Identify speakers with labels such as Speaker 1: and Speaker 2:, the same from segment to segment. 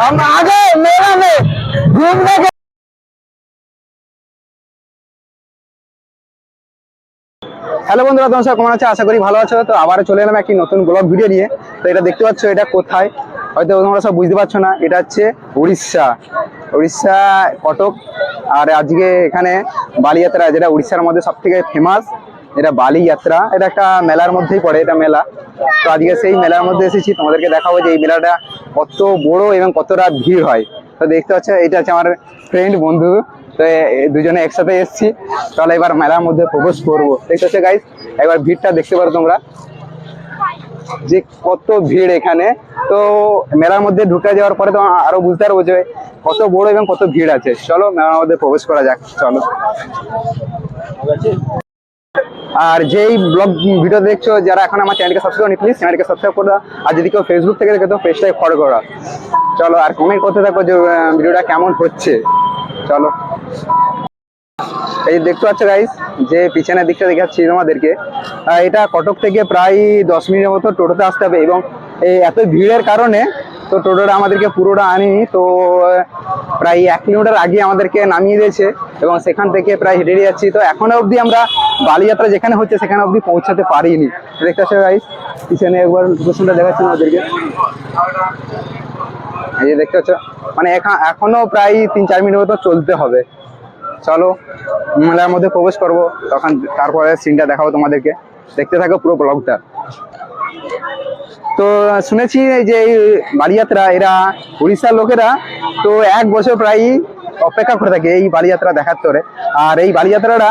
Speaker 1: हम आ गए मेला में घूमने के হ্যালো বন্ধুরা তোমার সব কেমন আছে আশা করি ভালো আছো তো আবার চলে এলাম একটি নতুন ব্লগ ভিডিও নিয়ে তো এটা দেখতে পাচ্ছ এটা কোথায় হয়তো তোমরা সব বুঝতে পারছ না, এটা হচ্ছে উড়িষ্যা। উড়িষ্যা কটক, আর আজকে এখানে বালিযাত্রা, যেটা উড়িষ্যার মধ্যে সব থেকে ফেমাস এটা বালি যাত্রা এটা একটা মেলার মধ্যেই পড়ে এটা মেলা। তো আজকে সেই মেলার মধ্যে এসেছি, তোমাদেরকে দেখাবো যে এই মেলাটা কত বড় এবং কতটা ভিড় হয়। তো দেখতে পাচ্ছ এটা হচ্ছে আমার ফ্রেন্ড বন্ধু। তো দুজনে একসাথে এসেছি। তাহলে এবার মেলার মধ্যে প্রবেশ করব। দেখতে পাচ্ছ গাইস একবার ভিড়টা দেখতে পারো তোমরা। যে কত ভিড় এখানে। তো মেলার মধ্যে ঢুকে যাওয়ার পরে তো আরও বুঝতে পারব যে কত বড় এবং কত ভিড় আছে। চলো মেলার মধ্যে প্রবেশ করা যাক, চলো। আর যেই ব্লগ ভিডিও দেখছ, যারা এখন আমার চ্যানেলকে সাবস্ক্রাইব করেনি প্লিজ চ্যানেলকে সাবস্ক্রাইব করে। আর যদি কেউ ফেসবুক থেকে দেখে, তো পেজটাকে ফলো করা। চলো, আর কমেন্ট করতে থাকো যে ভিডিওটা কেমন হচ্ছে। চলো। এই দেখতে পাচ্ছ গাইস যে পিছনের দিকটা দেখাচ্ছি তোমাদেরকে এটা কটক থেকে প্রায় দশ মিনিটের মতো টোটোতে আসতে হবে এবং এই এত ভিড়ের কারণে তো টোটোটা আমাদেরকে পুরোটা আনিনি, তো প্রায় এক কিলোমিটার আগে আমাদেরকে নামিয়ে দিয়েছে এবং সেখান থেকে প্রায় হেঁটে হেঁটে যাচ্ছি। তো এখনও অবধি আমরা বালিযাত্রা যেখানে হচ্ছে সেখানে অবধি পৌঁছাতে পারিনি। দেখতে পাচ্ছ গাইস পিছনে একবার লোকেশনটা দেখাচ্ছি আমাদেরকে এই যে দেখতে পাচ্ছ মানে এখা- এখনও প্রায় তিন চার মিনিট মতো চলতে হবে। চলো মেলার মধ্যে প্রবেশ করব। তখন তারপরে সিনটা দেখাবো তোমাদেরকে। দেখতে থাকো পুরো ব্লগটা তো শুনেছি যে এই বালিযাত্রা এরা উড়িষ্যার লোকেরা তো এক বছর প্রায় অপেক্ষা করে থাকে এই বালিযাত্রা দেখার তোরে। আর এই বালিযাত্রাটা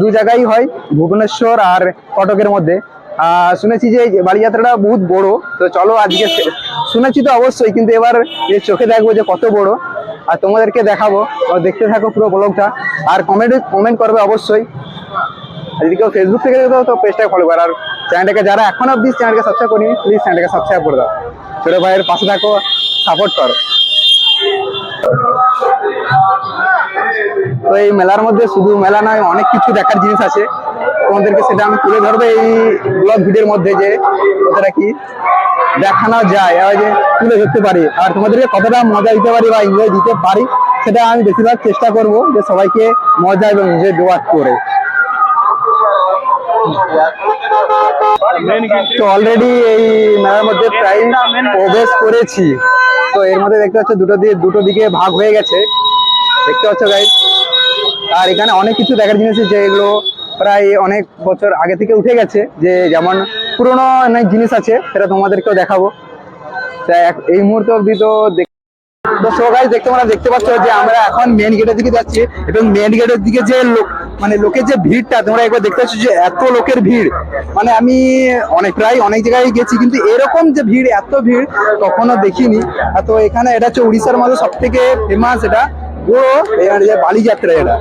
Speaker 1: দু জায়গায় হয়, ভুবনেশ্বর আর কটকের মধ্যে। শুনেছি যে এই বালিযাত্রাটা বহুত বড়, তো চলো আজকে শুনেছি তো অবশ্যই, কিন্তু এবার চোখে দেখব যে কত বড়। আর তোমাদেরকে দেখাবো দেখতে থাকো পুরো ব্লগটা আর কমেন্ট কমেন্ট করবে অবশ্যই। যদি কেউ ফেসবুক থেকে দেখো, তো পেজটাকে ফলো করো। আর চ্যানেলটাকে যারা এখন অব্দি চ্যানেলকে সাবস্ক্রাইব করিনি প্লিজ চ্যানেলটাকে সাবস্ক্রাইব করে দাও। ছোট ভাইয়ের পাশে থাকো সাপোর্ট করো। তো এই মেলার মধ্যে শুধু মেলা নয়, অনেক কিছু দেখার জিনিস আছে। তোমাদেরকে সেটা আমি তুলে ধরবো এই ব্লগ ভিডিওর মধ্যে যে কতটা কি? দেখানো যায়, আর যে তুলে ধরতে পারি। আর তোমাদেরকে কতটা মজা দিতে পারি বা এনজয় দিতে পারি, সেটা আমি বেশিরভাগ চেষ্টা করব যে সবাইকে মজা এবং এনজয় দেওয়ার করে। তো অলরেডি এই মেলার মধ্যে প্রায় প্রবেশ করেছি। তো এর মধ্যে দেখতে পাচ্ছ দুটো দিয়ে, দুটো দিকে ভাগ হয়ে গেছে। দেখতে পাচ্ছ গাইজ আর এখানে অনেক কিছু দেখার জিনিস যেগুলো প্রায় অনেক বছর আগে থেকে উঠে গেছে যে যেমন পুরোনো অনেক জিনিস আছে, সেটা তোমাদেরকেও দেখাবো। এই মুহূর্তে অবধি তো তো সো দেখতে তোমরা দেখতে পাচ্ছ যে আমরা এখন মেন গেটের দিকে যাচ্ছি এবং মেন গেটের দিকে যে লোক মানে লোকের যে ভিড়টা, তোমরা একবার দেখতে পাচ্ছ যে এত লোকের ভিড়। মানে আমি অনেক, প্রায় অনেক জায়গায় গেছি, কিন্তু এরকম যে ভিড়, এত ভিড় কখনো দেখিনি। তো এখানে এটা হচ্ছে উড়িষ্যার মধ্যে সব থেকে ফেমাস এটা বড় এখানে যে বালিযাত্রা এটা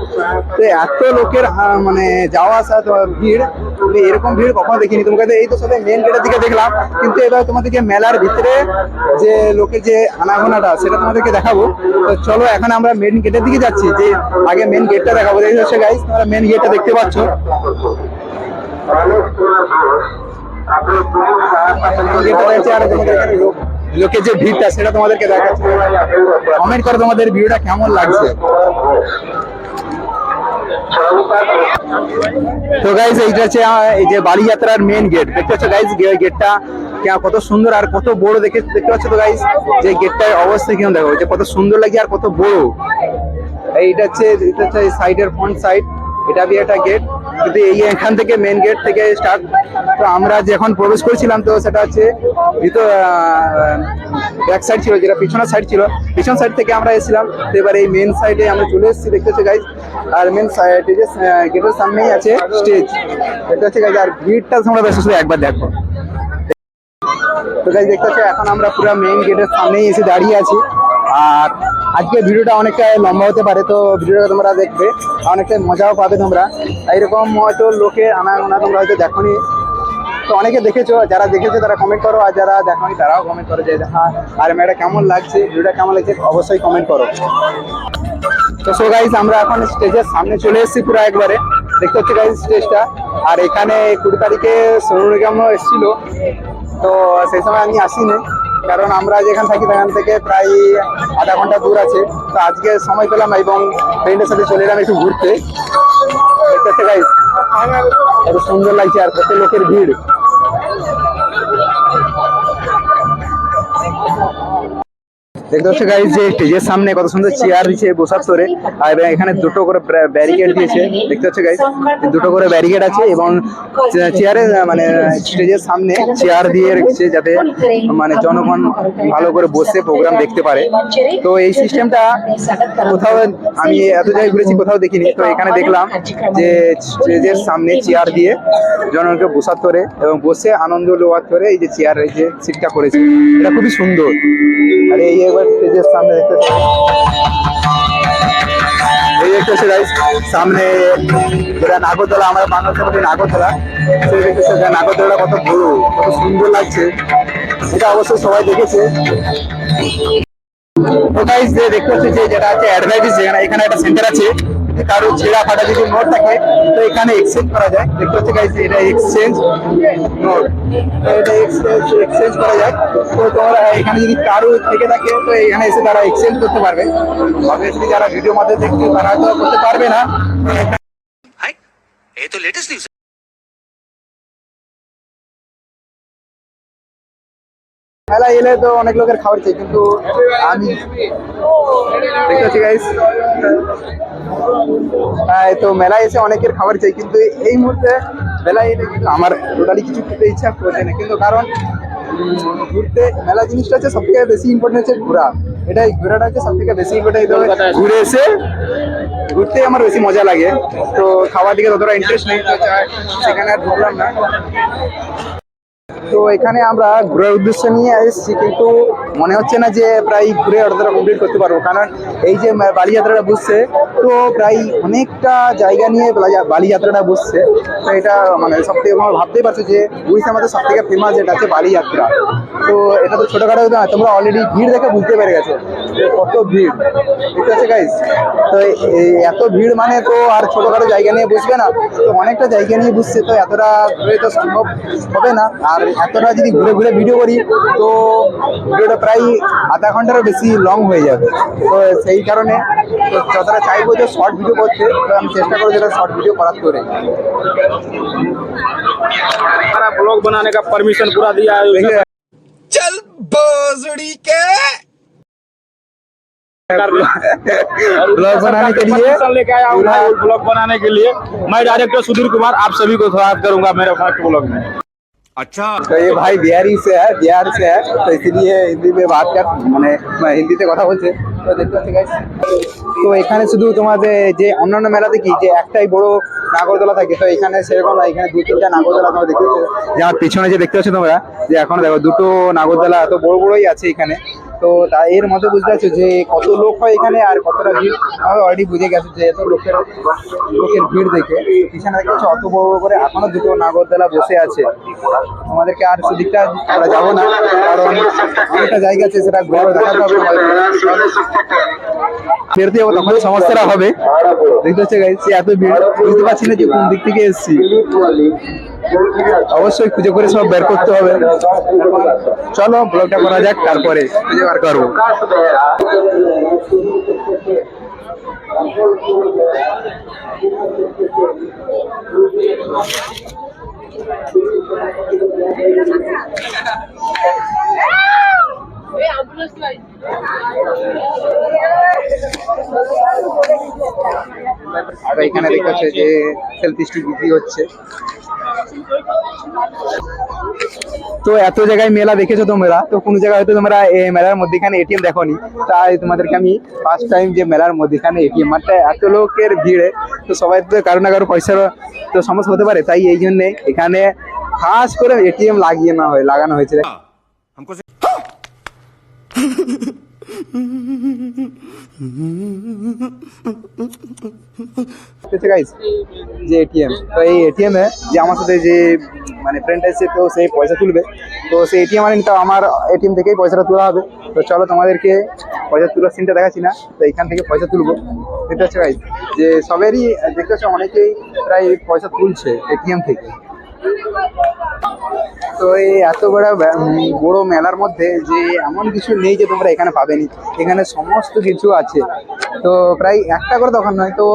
Speaker 1: তো এত লোকের মানে যাওয়া আসা ভিড়। আমি এরকম ভিড় কখনো দেখিনি। তোমাকে এই তো সবাই মেন গেটের দিকে দেখলাম। কিন্তু এবার তোমাদেরকে মেলার ভিতরে যে লোকের যে আনাগোনাটা সেটা তোমাদেরকে দেখাবো। তো চলো এখন আমরা মেন গেটের দিকে যাচ্ছি। যে আগে মেন গেটটা দেখাবো। এই হচ্ছে গাইস তোমরা মেন গেটটা দেখতে পাচ্ছ। আর তোমাদের এখানে লোক লোকের যে ভিড়টা, সেটা তোমাদেরকে দেখাচ্ছি। কমেন্ট করে তোমাদের ভিডিওটা কেমন লাগছে? তো গাইজ এইটা হচ্ছে এই যে বালিযাত্রার মেন গেট দেখতে পাচ্ছ গাইজ গেটটা কত সুন্দর আর কত বড় দেখে দেখতে পাচ্ছ তো গাইজ যে গেটটার অবস্থা কেমন দেখো, যে কত সুন্দর লাগে আর কত বড়। এইটা হচ্ছে, এটা হচ্ছে সাইডের ফ্রন্ট সাইড এটা বি একটা গেট কিন্তু এই এখান থেকে মেন গেট থেকে স্টার্ট তো আমরা যখন প্রবেশ করেছিলাম, তো সেটা হচ্ছে ভিতর ব্যাক সাইড ছিল, যেটা পিছনের সাইড ছিল। পিছন সাইড থেকে আমরা এসেছিলাম, তো এবার এই মেন সাইডে আমরা চলে এসেছি, দেখতে হচ্ছে গাইজ আর মেন সাইডে যে গেটের সামনেই আছে স্টেজ দেখতে হচ্ছে গাইজ আর ভিড়টা তোমরা বেশ শুধু একবার দেখো। তো গাইজ দেখতে পাচ্ছ এখন আমরা পুরো মেইন গেটের সামনেই এসে দাঁড়িয়ে আছি। আর আজকে ভিডিওটা অনেকটা লম্বা হতে পারে, তো ভিডিওটা তোমরা দেখবে, অনেকটা মজাও পাবে তোমরা। এইরকম হয়তো লোকে আনাগোনা তোমরা হয়তো দেখোনি। তো অনেকে দেখেছ, যারা দেখেছ তারা কমেন্ট করো, আর যারা দেখোনি তারাও কমেন্ট করো যে হ্যাঁ আর মেয়েটা কেমন লাগছে? ভিডিওটা কেমন লাগছে? অবশ্যই কমেন্ট করো। তো সো গাইস আমরা এখন স্টেজের সামনে চলে এসেছি পুরো একবারে। দেখতে হচ্ছে গাইস স্টেজটা আর এখানে কুড়ি তারিখে সোনু এসেছিল। তো সেই সময় আমি আসিনি। কারণ আমরা যেখান থাকি সেখান থেকে প্রায় আধা ঘণ্টা দূর আছে। তো আজকে সময় পেলাম এবং ফ্রেন্ডের সাথে চলে এলাম একটু ঘুরতে। দেখতে গাইজ এত সুন্দর লাগছে আর কত লোকের ভিড়। দেখতে পাচ্ছ গাইজ যে স্টেজের সামনে কত সুন্দর চেয়ার দিয়েছে বসার তোরে, আর এখানে দুটো করে ব্যারিকেড দিয়েছে। দেখতে পাচ্ছ গাইজ দুটো করে ব্যারিকেড আছে এবং চেয়ারে মানে স্টেজের সামনে চেয়ার দিয়ে রেখেছে যাতে মানে জনগণ ভালো করে বসে প্রোগ্রাম দেখতে পারে। তো এই সিস্টেমটা কোথাও আমি এত জায়গায় ঘুরেছি, কোথাও দেখিনি। তো এখানে দেখলাম যে স্টেজের সামনে চেয়ার দিয়ে জনগণকে বসার করে এবং বসে আনন্দ লোয়ার করে এই যে চেয়ার এই যে সিটটা করেছে, এটা খুবই সুন্দর। আর এই একবার পেজের সামনে দেখতে এই দেখতেছে সামনে যেটা নাগরদোলা, আমরা বাংলাদেশের মধ্যে নাগরদোলা, সেই দেখতেছে যে নাগরদোলাটা কত বড়, কত সুন্দর লাগছে। এটা অবশ্যই সবাই দেখেছে। তো যে দেখতে হচ্ছে যে যেটা আছে অ্যাডভার্টাইজ যেখানে এখানে একটা সেন্টার আছে। কারও ছেঁড়া ফাটা যদি নোট থাকে, তো এখানে এক্সচেঞ্জ করা যায়। দেখতে হচ্ছে গাইছে এটা এক্সচেঞ্জ নোট তো এটা এক্সচেঞ্জ এক্সচেঞ্জ করা যায়। তো তোমরা এখানে যদি কারও থেকে থাকে, তো এখানে এসে তারা এক্সচেঞ্জ করতে পারবে। অবভিয়াসলি যারা ভিডিও মাধ্যমে দেখতে তারা তো করতে পারবে না।
Speaker 2: এই তো লেটেস্ট নিউজ
Speaker 1: মেলা এলে তো অনেক লোকের খাবার চাই, কিন্তু আমি দেখতে গাইস তো মেলায় এসে অনেকের খাবার চাই, কিন্তু এই মুহূর্তে মেলায় এলে কিন্তু আমার টোটালি কিছু খেতে ইচ্ছা করছে না। কিন্তু কারণ ঘুরতে মেলা জিনিসটা হচ্ছে সব থেকে বেশি ইম্পর্টেন্ট হচ্ছে ঘোরা। এটাই, ঘোরাটা হচ্ছে সব থেকে বেশি ইম্পর্টেন্ট ঘুরে এসে ঘুরতে আমার বেশি মজা লাগে। তো খাওয়ার দিকে ততটা ইন্টারেস্ট নেই, সেখানে আর ঢুকলাম না। তো এখানে আমরা ঘোরার উদ্দেশ্য নিয়ে এসেছি, কিন্তু মনে হচ্ছে না যে প্রায় ঘুরে অর্ধটা কমপ্লিট করতে পারব। কারণ এই যে বালিযাত্রাটা বুঝছে তো প্রায় অনেকটা জায়গা নিয়ে বালি- বালিযাত্রাটা বুঝছে তো এটা মানে সব থেকে ভাবতেই পারছ যে উড়িষ্যার মধ্যে সব থেকে ফেমাস যেটা আছে বালিযাত্রা। তো এটা তো ছোটখাটো না তোমরা অলরেডি ভিড় দেখে বুঝতে পেরে গেছো যে কত ভিড় ঠিক আছে গাইজ তো এই এত ভিড় মানে তো আর ছোটখাটো জায়গা নিয়ে বুঝবে না তো অনেকটা জায়গা নিয়ে বুঝছে তো এতটা ঘুরে তো সম্ভব হবে না আর এতটা যদি ঘুরে ঘুরে ভিডিও করি তো ভিডিওটা প্রায় আধা ঘন্টারও বেশি লং হয়ে যাবে তো সেই কারণে তো যতটা চাইবো যে শর্ট ভিডিও করতে তো আমি চেষ্টা করবো যেটা শর্ট ভিডিও করার করে
Speaker 3: हमारा ब्लॉग बनाने का परमिशन पूरा दिया है
Speaker 1: দেখলে
Speaker 2: चल बोजड़ी के
Speaker 1: ब्लॉग बनाने के लिए
Speaker 3: परमिशन लेके आया हूँ
Speaker 1: पूरा-
Speaker 3: ब्लॉग बनाने के लिए मैं डायरेक्टर सुधीर कुमार आप सभी को स्वागत करूंगा मेरे फर्स्ट ब्लॉग में
Speaker 2: अच्छा
Speaker 1: तो ये भाई बिहारी से है बिहार से है तो इसीलिए हिंदी में बात कर মানে হিন্দিতে কথা বলছে তো এখানে শুধু তোমাদের যে অন্যান্য মেলাতে কি, যে একটাই বড় নাগরদোলা থাকে, তো এখানে সেরকম না, এখানে দু তিনটা নাগরদোলা তোমরা দেখতে পাচ্ছ। যে আমার পিছনে যে দেখতে পাচ্ছ তোমরা, যে এখন দেখো, দুটো নাগরদোলা এত বড় বড়ই আছে এখানে। তো তা এর মধ্যে বুঝতে পারছ যে কত লোক হয় এখানে আর কতটা ভিড়? আমরা অলরেডি বুঝে গেছে যে এত লোকের লোকের ভিড় দেখে। পিছনে দেখতে অত বড় করে এখনও দুটো নাগরদোলা বসে আছে। আমাদেরকে আর সেদিকটা আমরা যাব না, কারণ অনেকটা জায়গা আছে, সেটা ঘুরে দেখাতে হবে। ফেরতে যাব তখন সমস্যাটা হবে। দেখতে হচ্ছে এত ভিড়, বুঝতে পারছি না যে কোন দিক থেকে এসেছি। অবশ্যই খুঁজে করে সব বের করতে হবে। চলো, ব্লগটা করা যাক, তারপরে খুঁজে বার করব। এখানে দেখতে পাচ্ছ যে সেলফি স্টিক বিক্রি হচ্ছে। তো এত জায়গায় মেলা দেখেছ তোমরা? তো কোনো জায়গায় হয়তো তোমরা এই মেলার মধ্যেখানে এটিএম দেখোনি। তাই তোমাদেরকে আমি ফার্স্ট টাইম যে মেলার মধ্যেখানে এটিএম মানে এত লোকের ভিড়ে তো সবাই তো কারও না কারও পয়সার তো সমস্যা হতে পারে। তাই এই জন্যে এখানে খাস করে এটিএম লাগিয়ে না হয় লাগানো হয়েছে।
Speaker 2: हमको से-
Speaker 1: দেখতে গাইস যে এটিএম তো এই এটিএম এ যে আমার সাথে যে মানে ফ্রেন্ড এসে তো সেই পয়সা তুলবে তো সেই এটিএম আনেনি তো আমার এটিএম থেকেই পয়সাটা তোলা হবে তো চলো তোমাদেরকে পয়সা তোলার সিনটা দেখাচ্ছি না তো এখান থেকে পয়সা তুলবো দেখতে পাচ্ছ guys, যে সবেরই দেখতে পাচ্ছ অনেকেই প্রায় পয়সা তুলছে এটিএম থেকে তো এই এত বড় বড় মেলার মধ্যে যে এমন কিছু নেই যে তোমরা এখানে পাবেনি। এখানে সমস্ত কিছু আছে। তো প্রায় একটা করে দোকান নয়, তো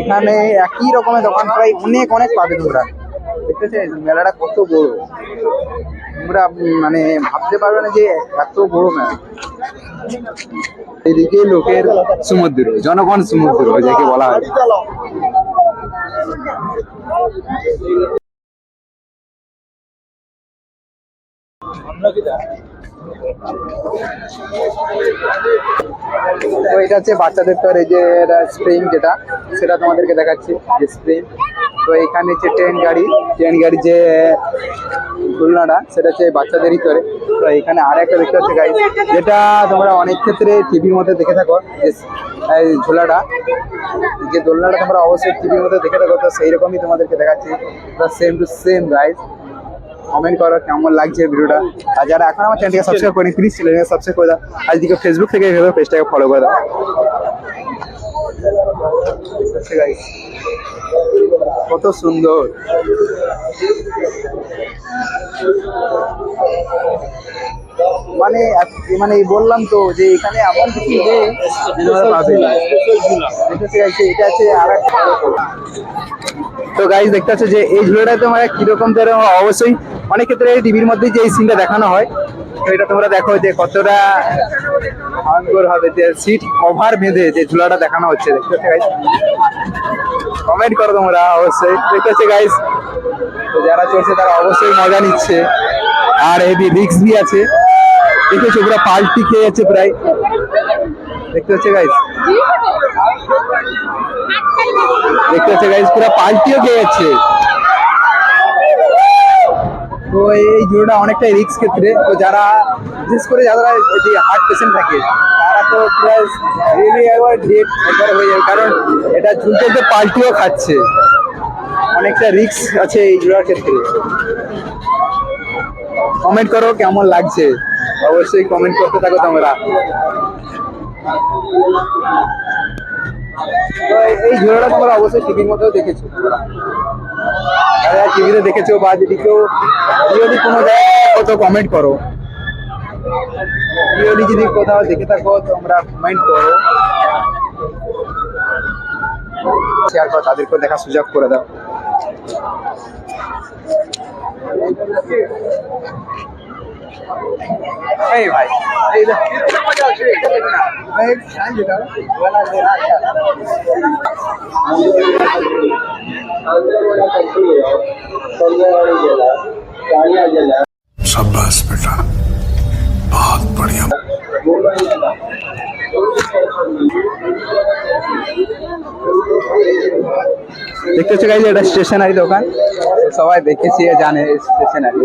Speaker 1: এখানে একই রকমের দোকান প্রায় অনেক অনেক পাবে তোমরা। দেখতে মেলাটা কত বড়। তোমরা মানে ভাবতে পারবে না যে এত বড় মেলা। এদিকে লোকের সমুদ্র জনগণ সমুদ্র যাকে বলা হয়। তো এটা হচ্ছে বাচ্চাদের তো এই যে স্প্রিং যেটা, সেটা তোমাদেরকে দেখাচ্ছি, যে স্প্রিং তো এখানে হচ্ছে ট্রেন গাড়ি ট্রেন গাড়ি যে খুলনাটা, সেটা হচ্ছে বাচ্চাদেরই করে। তো এখানে আর একটা দেখতে পাচ্ছি গাইজ যেটা তোমরা অনেক ক্ষেত্রে টিভির মধ্যে দেখে থাকো, যে ঝোলাটা। যে দোলনাটা তোমরা অবশ্যই টিভির মধ্যে দেখে থাকো, তো সেই রকমই তোমাদেরকে দেখাচ্ছি। Same to same guys comment করো কেমন লাগছে ভিডিওটা। আর যারা এখন আমার চ্যানেলকে সাবস্ক্রাইব করেনি প্লিজ চ্যানেলকে সাবস্ক্রাইব করে দাও। আর দিকে ফেসবুক থেকে ভেবে পেজটাকে ফলো করে দাও। কত সুন্দর। মানে মানে বললাম তো যে এখানে এমন কিছু যে এটা আছে আর একটা তো গাইজ দেখতে পাচ্ছ যে এই ঝুড়োটা তোমার কীরকম ধরে অবশ্যই অনেক ক্ষেত্রে টিভির মধ্যে যে এই সিনটা দেখানো হয় এটা তোমরা দেখো যে কতটা ভয়ঙ্কর হবে যে সিট কভার বেঁধে যে ঝুলাটা দেখানো হচ্ছে। দেখতে গাইজ কমেন্ট করো তোমরা, অবশ্যই। দেখতে পাচ্ছ গাইজ তো যারা চলছে তারা অবশ্যই মজা নিচ্ছে। আর হেভি রিক্স বি আছে। দেখেছ, পুরো পাল্টি খেয়ে যাচ্ছে প্রায়। দেখতে পাচ্ছ গাইস দেখতে পাচ্ছ গাইস পুরো পাল্টিও খেয়ে যাচ্ছে। তো এই জুড়োটা অনেকটাই রিক্স ক্ষেত্রে। তো যারা, বিশেষ করে যারা যে হার্ট পেশেন্ট থাকে, তারা তো প্রায় রিয়েলি একবার ডেট একবার হয়ে যাবে। কারণ এটা ঝুলতে তো পাল্টিও খাচ্ছে। অনেকটা রিক্স আছে এই জোড়ার ক্ষেত্রে। কমেন্ট করো কেমন লাগছে? অবশ্যই কমেন্ট করতে থাকো তোমরা। এই- ঝোড়াটা তোমরা অবশ্যই টিভির মধ্যেও দেখেছ। যারা টিভিতে দেখেছ বা যদি কেউ যদি কোনো জায়গায় তো কমেন্ট করো? রিয়েলি যদি কোথাও দেখে থাকো, তোমরা কমেন্ট করো। শেয়ার করো তাদেরকেও দেখার সুযোগ করে দাও। এই ভাই, এই দেখ এই সাইন যেটা বলা যায়
Speaker 4: शाबाश बेटा बहुत बढ़िया
Speaker 1: দেখতে হচ্ছে গাইজ এটা স্টেশনারি দোকান সবাই দেখেছি জানে স্টেশনারি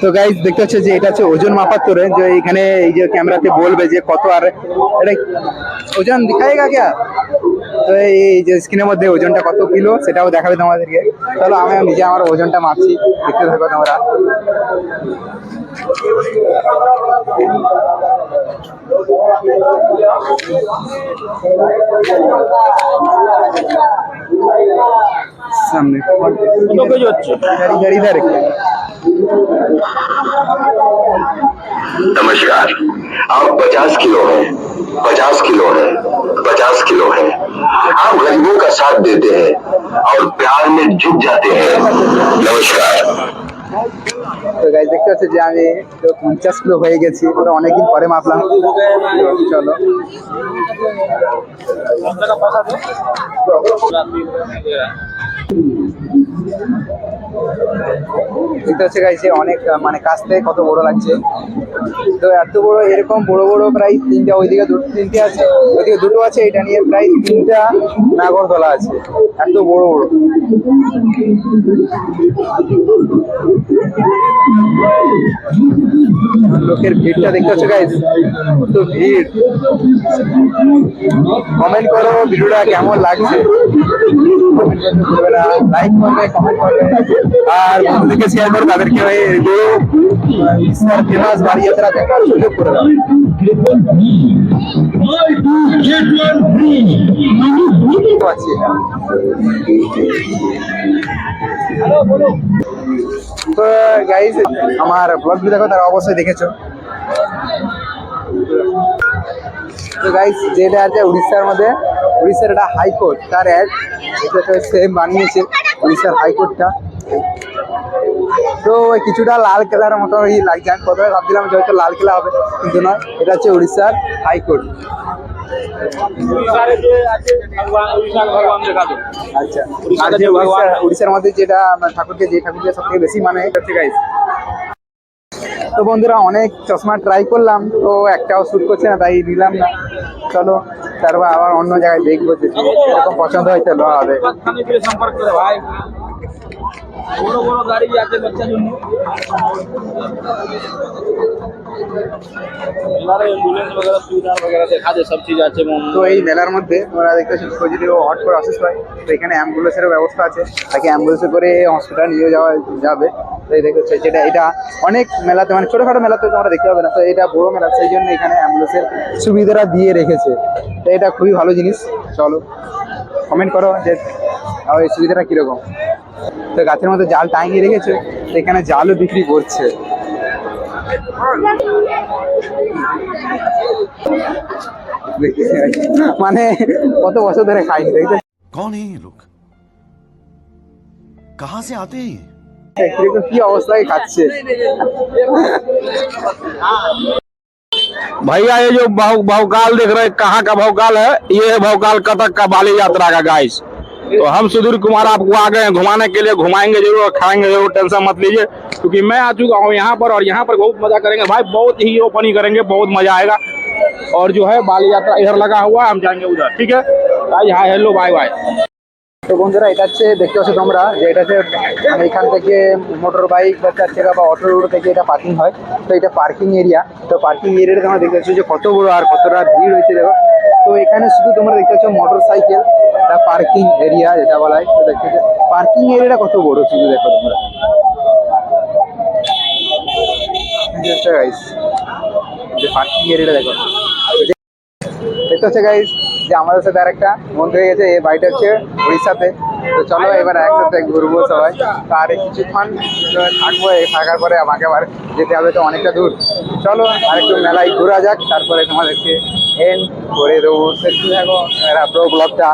Speaker 1: তো গাইজ দেখতে হচ্ছে যে এটা হচ্ছে ওজন মাপার তোরে যে এখানে এই যে ক্যামেরাতে বলবে যে কত আর, এটা ওজন দেখায়েগা क्या তো এই যে স্ক্রিনের মধ্যে ওজনটা কত কিলো সেটাও দেখাবে তোমাদেরকে। চলো আমি নিজে আমার ওজনটা মাপছি দেখতে থাকো তোমরা। সামনে
Speaker 3: কত কেজি হচ্ছে
Speaker 1: গাড়ি গাড়ি ধরে
Speaker 5: नमस्कार आप 50 किलो हैं 50 किलो हैं 50 किलो हैं आप गरीबों का साथ देते हैं और प्यार में झुक जाते हैं नमस्कार
Speaker 1: তো গাইজ দেখতে পাচ্ছি যে আমি তো পঞ্চাশ কিলো হয়ে গেছি ওটা অনেকদিন পরে মাপলাম তো চলো দেখতে হচ্ছে গাইছে অনেক মানে কাছ থেকে কত বড় লাগছে। তো এত বড়, এরকম বড় বড় প্রায় তিনটা, ওইদিকে তিনটে আছে। ওইদিকে দুটো আছে, এটা নিয়ে প্রায় তিনটা নাগরদোলা আছে। এত বড় বড়। লোকের ভিড়টা দেখতে হচ্ছে গাইস কত ভিড়। কমেন্ট করো, ভিডিওটা কেমন লাগছে? লাইক করবে। কমেন্ট করবে আর বন্ধুদেরকে শেয়ার করো তাদেরকে ফেমাস বাড়ি যাত্রা দেখার সুযোগ করে দাও। তো গাইজ আমার ব্লগ দেখো, তারা অবশ্যই দেখেছ। তো গাইস যেটা আছে উড়িষ্যার মধ্যে, উড়িষ্যার একটা হাইকোর্ট তার অ্যাড সেম বানিয়েছে। উড়িষ্যার হাইকোর্টটা তো কিছুটা লাল কেলার মতো ওই লাগছে আমি প্রথমে ভাবছিলাম যে হয়তো লাল কেলা হবে কিন্তু নয় এটা হচ্ছে উড়িষ্যার হাইকোর্ট আচ্ছা।, আচ্ছা উড়িষ্যার মধ্যে যেটা ঠাকুরকে যে ঠাকুরকে সব থেকে বেশি মানে তো বন্ধুরা, অনেক চশমা ট্রাই করলাম, তো একটাও শ্যুট করছে না, তাই নিলাম না। চলো, তারপর আবার অন্য জায়গায় দেখব যে এরকম পছন্দ হয় চলো হবে। এই মেলার মধ্যে ওরা যদি হট করে অসুস্থ হয়। তো এখানে অ্যাম্বুলেন্সের ব্যবস্থা আছে। তাকে অ্যাম্বুলেন্সে করে হসপিটাল নিয়ে যাওয়া যাবে। দেখতে হচ্ছে যেটা, এটা অনেক মেলাতে মানে ছোটোখাটো মেলাতে তোমরা দেখতে পাবে না। তো এটা বড় মেলা, সেই জন্য এখানে অ্যাম্বুলেন্সের সুবিধাটা দিয়ে রেখেছে। তো এটা খুবই ভালো জিনিস। চলো কমেন্ট করো যে এই সুবিধাটা কীরকম। তো গাছের মধ্যে জাল টাঙিয়ে রেখেছে, এখানে জালও বিক্রি করছে। মানে কত বছর ধরে খাইনি দেখতে
Speaker 2: কোন লোক কাহা সে আতে হ্যাঁ
Speaker 1: কিরকম কি অবস্থায় খাচ্ছে
Speaker 3: भैया ये जो भाव भावकाल देख रहे हैं कहाँ का भावकाल है ये है भावकाल कटक का बाली यात्रा का गाइस तो हम सुधीर कुमार आपको आ गए हैं घुमाने के लिए घुमाएंगे जरूर और खाएंगे जरूर टेंशन मत लीजिए क्योंकि मैं आ चुका हूँ यहाँ पर और यहाँ पर बहुत मजा करेंगे भाई बहुत ही ओपनिंग करेंगे बहुत मजा आएगा और जो है बाली यात्रा इधर लगा हुआ है हम जाएंगे उधर ठीक है भाई हाय हेलो बाय बाय
Speaker 1: তো বন্ধুরা, এটা হচ্ছে, দেখতে পাচ্ছ তোমরা যে এটা হচ্ছে মানে এখান থেকে মোটর বাইক বা চার চাকা বা অটো রোড থেকে এটা পার্কিং হয়। তো এটা পার্কিং এরিয়া তো পার্কিং এরিয়াটা তোমরা দেখতে পাচ্ছ যে কত বড় আর কতটা ভিড় হয়েছে, দেখো। তো এখানে শুধু তোমরা দেখতে পাচ্ছ মোটর সাইকেল এটা পার্কিং এরিয়া যেটা বলা হয়। তো দেখতে পার্কিং এরিয়াটা কত বড় শুধু দেখো তোমরা। যে পার্কিং এরিয়াটা দেখো। দেখতে হচ্ছে গাইজ যে আমাদের সাথে আর একটা বন্ধু হয়ে গেছে এই বাড়িটা হচ্ছে উড়িষ্যাতে। তো চলো এবার একসাথে ঘুরবো সবাই। তো আর কিছুক্ষণ থাকব থাকার পরে আমাকে আবার যেতে হবে তো অনেকটা দূর। চলো আর একটু মেলায় ঘুরা যাক, তারপরে তোমাদেরকে এন্ড করে দেবো। সেটি প্রো ব্লগটা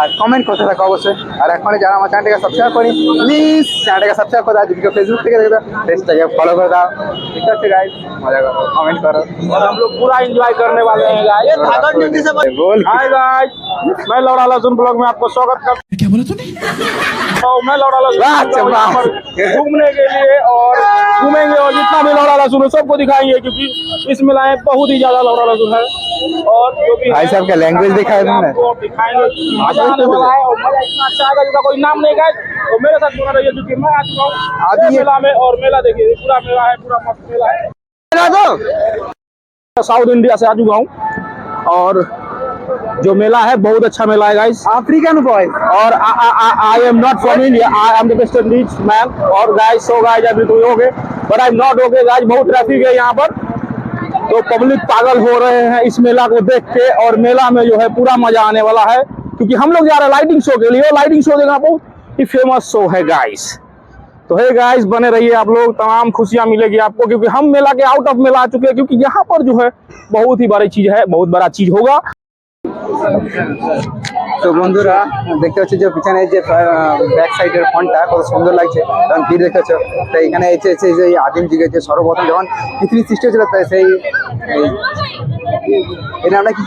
Speaker 1: আর কমেন্ট করতে থাকো অবশ্যই আর এখন যারা আমার চ্যানেলটাকে সাবস্ক্রাইব করি প্লিজ চ্যানেলটাকে সাবস্ক্রাইব করে দাও যদি কেউ ফেসবুক থেকে দেখো পেজটাকে ফলো করে দাও ঠিক আছে গাইজ মজা করো কমেন্ট করো
Speaker 3: और हम लोग पूरा एंजॉय करने वाले हैं गाइस
Speaker 1: बोल
Speaker 3: हाय गाइस मैं लौड़ा लहसुन ब्लॉग में आपको स्वागत करता हूं
Speaker 4: क्या बोला तूने
Speaker 3: तो मैं लौड़ा लहसुन
Speaker 1: वाह,
Speaker 3: ब्लॉग में यहाँ पर
Speaker 1: चम्पा।
Speaker 3: घूमने के लिए और घूमेंगे और जितना भी लौड़ा लहसुन है सबको दिखाएंगे क्योंकि इस मेला में बहुत ही ज्यादा लौड़ा लहसुन है और जो भी
Speaker 1: भाई
Speaker 3: है,
Speaker 1: साहब का language देखा है तुमने?
Speaker 3: आपको दिखाएंगे मजा आने वाला है और मज़ा इतना अच्छा आएगा जिसका कोई नाम नहीं तो मेरे साथ बना रहिए क्योंकि मैं आ चुका हूँ। मेला में और मेला देखिए पूरा मेला है पूरा मस्त मेला है। साउथ इंडिया से आ चुका हूँ। और जो मेला है बहुत अच्छा मेला है गाइस।
Speaker 1: अफ्रीकन बॉय
Speaker 3: और I am not from India I am the West Indies man और गाइस सो गाइस अभी तो okay but I am not okay guys बहुत ट्रैफ़िक है यहाँ पर। तो पब्लिक पागल हो रहे हैं इस मेला को देख के। और मेला में जो है पूरा मज़ा आने वाला है। क्योंकि हम लोग जा रहे हैं लाइटिंग शो के लिए और लाइटिंग शो देखना बहुत ही फ़ेमस शो है गाइस तो हे गाइस बने रहिए आप लोग, तमाम खुशियाँ मिलेगी आपको, क्योंकि हम मेला के आउट ऑफ़ मेला आ चुके हैं, क्योंकि यहाँ पर जो है बहुत ही बड़ी चीज़ है, बहुत बड़ा चीज़ होगा।
Speaker 1: তো বন্ধুরা, দেখতে পাচ্ছি যে পিছনে যে ব্যাক সাইডের ফোনটা কত সুন্দর লাগছে কারণ ভিড় দেখতে পাচ্ছ। তো এখানে এসে এসে যে আদিম যুগে যে সর্বপ্রথম যখন পৃথিবীর সৃষ্টি হয়েছিল, তাই সেই কি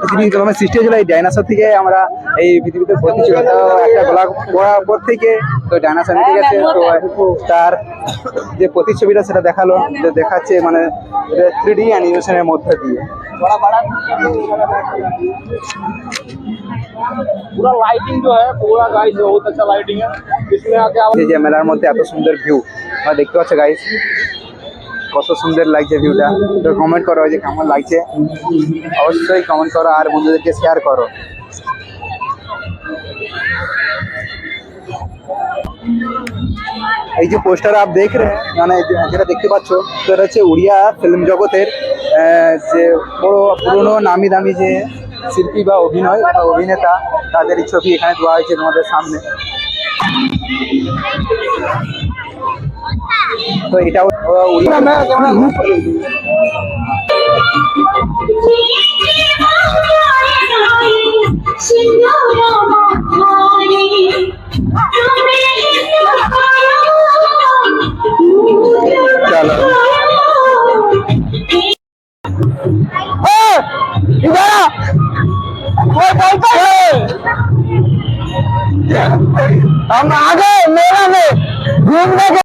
Speaker 1: পৃথিবী প্রথমে সৃষ্টি হয়েছিল, এই থেকে আমরা এই পৃথিবীতে একটা গোলা থেকে তো তো, তার যে প্রতিচ্ছবিটা সেটা দেখালো যে দেখাচ্ছে মানে থ্রি ডি অ্যানিমেশনের মধ্যে দিয়ে
Speaker 3: पूरा लाइटिंग जो है पूरा गाइस बहुत अच्छा लाइटिंग है इसमें आके आप
Speaker 1: এই যে মেলার মধ্যে এত সুন্দর ভিউ তোমরা দেখতে পাচ্ছ গাইস কত সুন্দর লাগছে ভিউটা তো কমেন্ট করো যে কেমন লাগছে অবশ্যই কমেন্ট করো আর বন্ধুদেরকে শেয়ার করো এই যে পোস্টার আপ দেখ রে মানে যেটা দেখতে পাচ্ছ, তো এটা হচ্ছে উড়িয়া ফিল্ম জগতের যে বড় পুরনো নামি দামি যে শিল্পী বা অভিনয় বা অভিনেতা, তাদের এই ছবি এখানে দেওয়া হয়েছে তোমাদের সামনে। তো এটাও हम आ गए मेला में घूमने के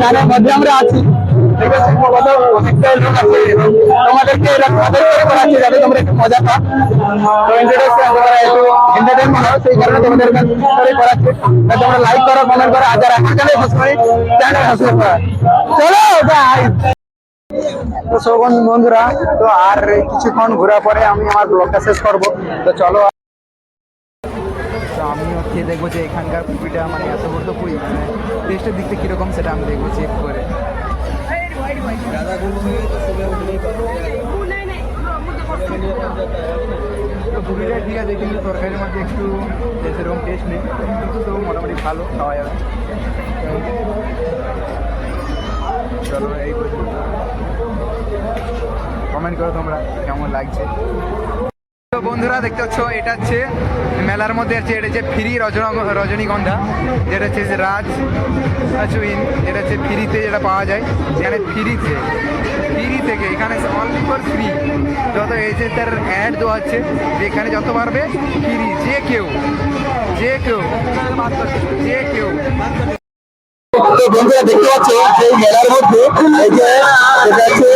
Speaker 1: গানের মধ্যে আমরা আছি। তোমাদেরকে তোমরা একটু মজা তো সেই তোমাদের তোমরা চলো তো বন্ধুরা, তো আর কিছুক্ষণ ঘোরার পরে আমি আমার ব্লগটা শেষ করব। তো চলো তো আমিও খেয়ে দেখব যে এখানকার পুরিটা মানে এত বড় পুরি মানে টেস্টের দিক থেকে কীরকম সেটা আমি দেখব চেক করে। পুরিটা ঠিক আছে কিন্তু তরকারির মধ্যে একটু সেরকম টেস্ট নেই কিন্তু তো মোটামুটি ভালো খাওয়া যাবে চলো এই কমেন্ট করো তোমরা, কেমন লাগছে? তো বন্ধুরা দেখতে পাচ্ছ, এটা হচ্ছে মেলার মধ্যে আছে, এটা হচ্ছে ফ্রি রজনীগন্ধা যেটা হচ্ছে রাজ চুইন যেটা হচ্ছে ফ্রিতে যেটা পাওয়া যায়, এখানে ফ্রিতে, ফ্রি থেকে, এখানে অনলি ফর ফ্রি যত এসে তার অ্যাড দেওয়া হচ্ছে যে এখানে যত পারবে ফ্রি যে কেউ যে কেউ যে কেউ। বন্ধুরা দেখতে পাচ্ছ মেলার মধ্যে এটা আছে।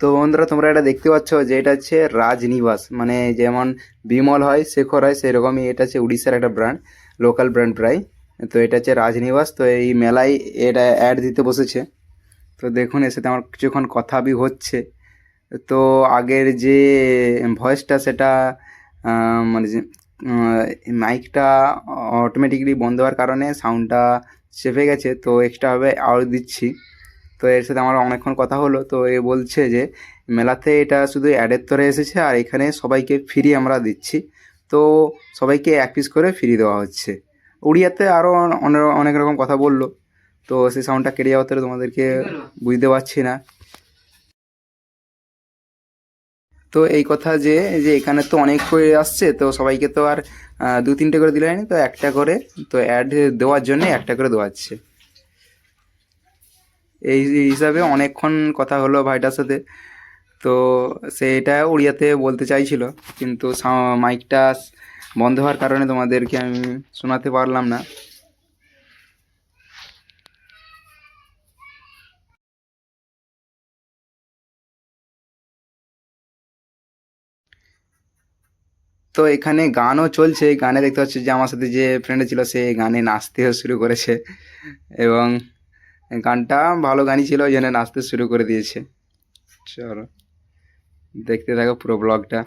Speaker 1: তো বন্ধুরা, তোমরা এটা দেখতে পাচ্ছ যে এটা হচ্ছে রাজনিবাস। মানে যেমন বিমল হয়, শেখর হয়, সেরকমই এটা হচ্ছে উড়িষ্যার একটা ব্র্যান্ড লোকাল ব্র্যান্ড প্রায়। তো এটা হচ্ছে রাজনিবাস। তো এই মেলায় এটা অ্যাড দিতে বসেছে। তো দেখুন, এর সাথে আমার কিছুক্ষণ কথা বি হচ্ছে। তো আগের যে ভয়েসটা সেটা মানে যে মাইকটা অটোমেটিকলি বন্ধ হওয়ার কারণে সাউন্ডটা চেপে গেছে। তো এক্সট্রাভাবে আওয়াজ দিচ্ছি। তো এর সাথে আমার অনেকক্ষণ কথা হলো। তো এ বলছে যে মেলাতে এটা শুধু অ্যাডের তরে এসেছে আর এখানে সবাইকে ফ্রি আমরা দিচ্ছি। তো সবাইকে এক পিস করে ফ্রি দেওয়া হচ্ছে। উড়িয়াতে আরও অনেক অনেক রকম কথা বলল। তো সেই সাউন্ডটা কেটে যাওয়াতে তোমাদেরকে বুঝতে পারছি না। তো এই কথা যে যে এখানে তো অনেক হয়ে আসছে তো সবাইকে তো আর দু তিনটে করে দিলে হয়নি তো একটা করে তো অ্যাড দেওয়ার জন্য একটা করে দেওয়াচ্ছে এই হিসাবে অনেকক্ষণ কথা হলো ভাইটার সাথে। তো সেটা উড়িয়াতে বলতে চাইছিল, কিন্তু মাইকটা বন্ধ হওয়ার কারণে তোমাদেরকে আমি শোনাতে পারলাম না। তো এখানে গানও চলছে গানে দেখতে পাচ্ছি যে আমার সাথে যে ফ্রেন্ড ছিল সে গানে নাচতেও শুরু করেছে। এবং গানটা ভালো গানই ছিল, ওই জন্য নাচতে শুরু করে দিয়েছে। চলো, দেখতে থাকো পুরো ব্লগটা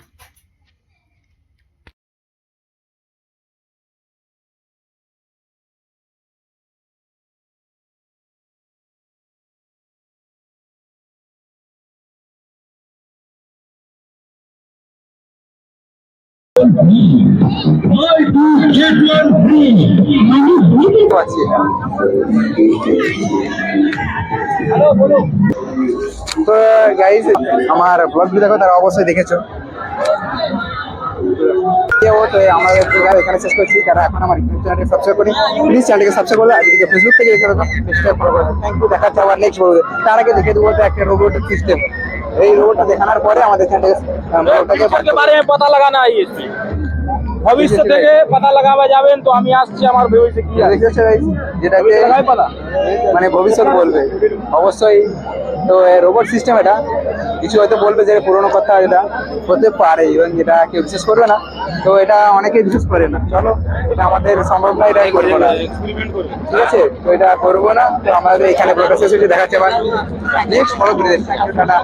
Speaker 1: তো গাইজ আমার ব্লগটি দেখো তারা অবশ্যই দেখেছো ও তো আমাদের ভিডিও এখানে শেষ করছি যারা এখন আমার ইউটিউব চ্যানেলকে সাবস্ক্রাইব করি প্লিজ চ্যানেলকে সাবস্ক্রাইব করলে আর যদি ফেসবুক থেকে দেখে থাকো সাবস্ক্রাইব করে দেবো থ্যাংক ইউ দেখাচ্ছে আবার নেক্সট বলবে তার আগে দেখে দেবো তো একটা রোবটের সিস্টেম এই রোবটটা দেখানোর পরে আমাদের চ্যানেলটাকে
Speaker 3: के बारे में पता लगाना है इसमें ভবিষ্য থেকে পাতা লাগাবে যাবেন তো আমি আসছি আমার ভবিষ্য কি?
Speaker 1: যেটাকে মানে ভবিষ্যৎ বলবে। অবশ্যই তো রোবট সিস্টেম এটা। কিছু হয়তো বলবে যে পুরোনো কথা এটা। হতে পারে এবং যেটা কেউ বিশ্বাস করবে না। তো এটা অনেকে বিশ্বাস করে না। চলো এটা আমাদের সম্ভব না এটাই করব না। ঠিক আছে? তো এটা করব না। তো আমাদের এখানে শেষ হয়েছে দেখাচ্ছে আবার। নেক্সট ফলো করে টাটা।